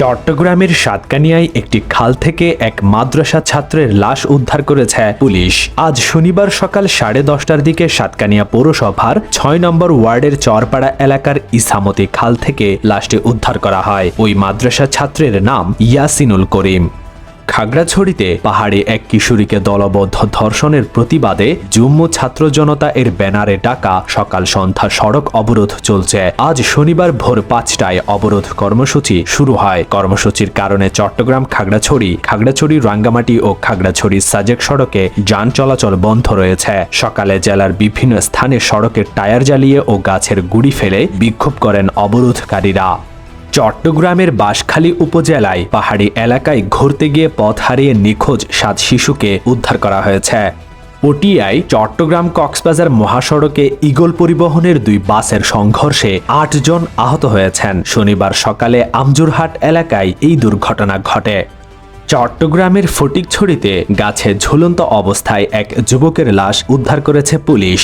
চট্টগ্রামের সাতকানিয়ায় একটি খাল থেকে এক মাদ্রাসা ছাত্রের লাশ উদ্ধার করেছে পুলিশ। আজ শনিবার সকাল সাড়ে দশটার দিকে সাতকানিয়া পৌরসভার ছয় নম্বর ওয়ার্ডের চরপাড়া এলাকার ইসামতি খাল থেকে লাশটি উদ্ধার করা হয়। ওই মাদ্রাসা ছাত্রের নাম ইয়াসিনুল করিম। খাগড়াছড়িতে পাহাড়ে এক কিশোরীকে দলবদ্ধ ধর্ষণের প্রতিবাদে জম্মু ছাত্র জনতা এর ব্যানারে ডাকা সকাল সন্ধ্যা সড়ক অবরোধ চলছে। আজ শনিবার ভোর পাঁচটায় অবরোধ কর্মসূচি শুরু হয়। কর্মসূচির কারণে চট্টগ্রাম খাগড়াছড়ি খাগড়াছড়ি রাঙ্গামাটি ও খাগড়াছড়ি সাজেক সড়কে যান চলাচল বন্ধ রয়েছে। সকালে জেলার বিভিন্ন স্থানে সড়কের টায়ার জ্বালিয়ে ও গাছের গুড়ি ফেলে বিক্ষোভ করেন অবরোধকারীরা। চট্টগ্রামের বাঁশখালী উপজেলায় পাহাড়ি এলাকায় ঘুরতে গিয়ে পথ হারিয়ে নিখোঁজ সাত শিশুকে উদ্ধার করা হয়েছে। পটিয়ায় চট্টগ্রাম কক্সবাজার মহাসড়কে ইগল পরিবহনের দুই বাসের সংঘর্ষে আটজন আহত হয়েছেন। শনিবার সকালে আমজুরহাট এলাকায় এই দুর্ঘটনা ঘটে। চট্টগ্রামের ফটিকছড়িতে গাছে ঝুলন্ত অবস্থায় এক যুবকের লাশ উদ্ধার করেছে পুলিশ।